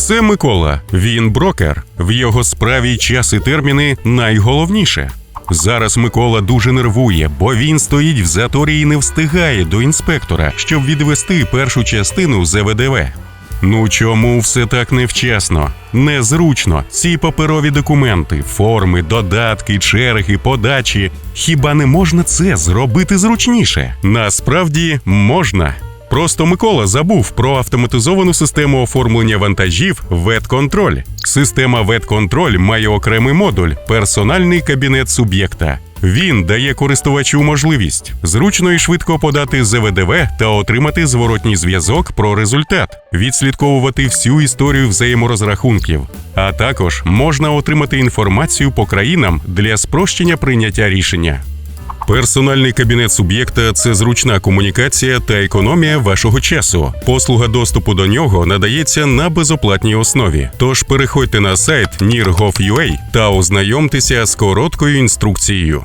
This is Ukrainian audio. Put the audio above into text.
Це Микола. Він брокер. В його справі час і терміни найголовніше. Зараз Микола дуже нервує, бо він стоїть в заторі і не встигає до інспектора, щоб відвести першу частину ЗВДВ. Ну чому все так невчасно? Незручно. Ці паперові документи, форми, додатки, черги, подачі. Хіба не можна це зробити зручніше? Насправді можна. Просто Микола забув про автоматизовану систему оформлення вантажів «Ветконтроль». Система «Ветконтроль» має окремий модуль персональний кабінет суб'єкта. Він дає користувачу можливість зручно і швидко подати ЗВДВ та отримати зворотній зв'язок про результат, відслідковувати всю історію взаєморозрахунків. А також можна отримати інформацію по країнам для спрощення прийняття рішення. Персональний кабінет суб'єкта це зручна комунікація та економія вашого часу. Послуга доступу до нього надається на безоплатній основі. Тож переходьте на сайт nirgov.ua та ознайомтеся з короткою інструкцією.